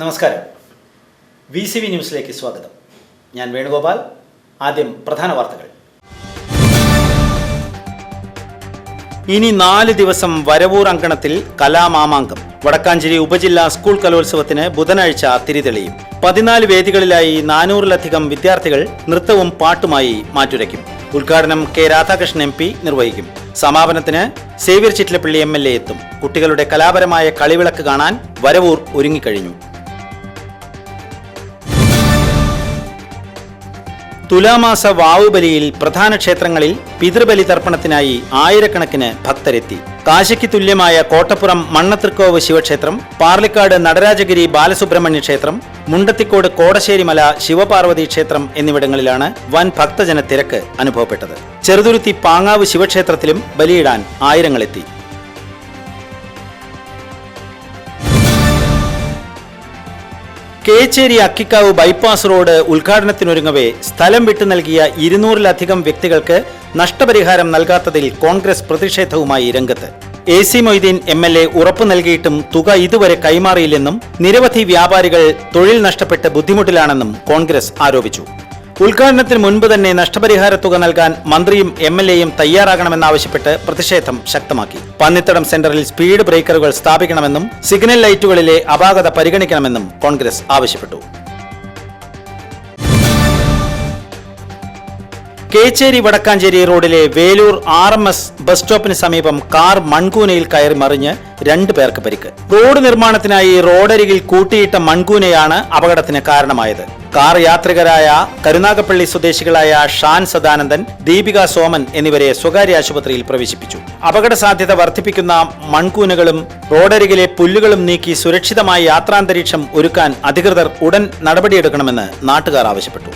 നമസ്കാരം. V C V ന്യൂസിലേക്ക് സ്വാഗതം. ഞാൻ വേണുഗോപാൽ. ആദ്യം പ്രധാന വാർത്തകൾ. ഇനി നാല് ദിവസം വരവൂർ അങ്കണത്തിൽ കലാമാമാങ്കം. വടക്കാഞ്ചേരി ഉപജില്ലാ സ്കൂൾ കലോത്സവത്തിന് ബുധനാഴ്ച തിരിതെളിയും. പതിനാല് വേദികളിലായി നാനൂറിലധികം വിദ്യാർത്ഥികൾ നൃത്തവും പാട്ടുമായി മാറ്റുരയ്ക്കും. ഉദ്ഘാടനം കെ രാധാകൃഷ്ണൻ എം പി നിർവഹിക്കും. സമാപനത്തിന് Xavier Chittilappilly M L A എത്തും. കുട്ടികളുടെ കലാപരമായ കളിവിളക്ക് കാണാൻ വരവൂർ ഒരുങ്ങിക്കഴിഞ്ഞു. തുലാമാസ വാവുബലിയിൽ പ്രധാന ക്ഷേത്രങ്ങളിൽ പിതൃബലി തർപ്പണത്തിനായി ആയിരക്കണക്കിന് ഭക്തരെത്തി. കാശിക്ക് തുല്യമായ കോട്ടപ്പുറം മണ്ണത്തൃക്കോവ് ശിവക്ഷേത്രം പാർലിക്കാട് നടരാജഗിരി ബാലസുബ്രഹ്മണ്യ ക്ഷേത്രം മുണ്ടത്തിക്കോട് കോടശ്ശേരിമല ശിവപാർവതി ക്ഷേത്രം എന്നിവിടങ്ങളിലാണ് വൻ ഭക്തജന തിരക്ക് അനുഭവപ്പെട്ടത്. ചെറുതുരുത്തി പാങ്ങാവ് ശിവക്ഷേത്രത്തിലും ബലിയിടാൻ ആയിരങ്ങളെത്തി. കേച്ചേരി അക്കിക്കാവ് ബൈപ്പാസ് റോഡ് ഉദ്ഘാടനത്തിനൊരുങ്ങവേ സ്ഥലം വിട്ടു നൽകിയ ഇരുന്നൂറിലധികം വ്യക്തികൾക്ക് നഷ്ടപരിഹാരം നൽകാത്തതിൽ കോൺഗ്രസ് പ്രതിഷേധവുമായി രംഗത്ത്. A C Moideen M L A ഉറപ്പു നൽകിയിട്ടും തുക ഇതുവരെ കൈമാറിയില്ലെന്നും നിരവധി വ്യാപാരികൾ തൊഴിൽ നഷ്ടപ്പെട്ട് ബുദ്ധിമുട്ടിലാണെന്നും കോൺഗ്രസ് ആരോപിച്ചു. ഉദ്ഘാടനത്തിന് മുൻപ് തന്നെ നഷ്ടപരിഹാര തുക നൽകാൻ മന്ത്രിയും എം എൽ എയും തയ്യാറാകണമെന്നാവശ്യപ്പെട്ട് പ്രതിഷേധം ശക്തമാക്കി. പന്നിത്തടം സെന്ററിൽ സ്പീഡ് ബ്രേക്കറുകൾ സ്ഥാപിക്കണമെന്നും സിഗ്നൽ ലൈറ്റുകളിലെ അപാകത പരിഗണിക്കണമെന്നും കോൺഗ്രസ് ആവശ്യപ്പെട്ടു. കേച്ചേരി വടക്കാഞ്ചേരി റോഡിലെ Velur R M S bus സ്റ്റോപ്പിന് സമീപം കാർ മൺകൂനയിൽ കയറി മറിഞ്ഞ് രണ്ടു പേർക്ക് പരിക്ക്. റോഡ് നിർമ്മാണത്തിനായി റോഡരികിൽ കൂട്ടിയിട്ട മൺകൂനയാണ് അപകടത്തിന് കാരണമായത്. കാർ യാത്രികരായ കരുനാഗപ്പള്ളി സ്വദേശികളായ ഷാൻ സദാനന്ദൻ ദീപിക സോമൻ എന്നിവരെ സ്വകാര്യ ആശുപത്രിയിൽ പ്രവേശിപ്പിച്ചു. അപകട സാധ്യത വർദ്ധിപ്പിക്കുന്ന മൺകൂനകളും റോഡരികിലെ പുല്ലുകളും നീക്കി സുരക്ഷിതമായ യാത്രാന്തരീക്ഷം ഒരുക്കാൻ അധികൃതർ ഉടൻ നടപടിയെടുക്കണമെന്ന് നാട്ടുകാർ ആവശ്യപ്പെട്ടു.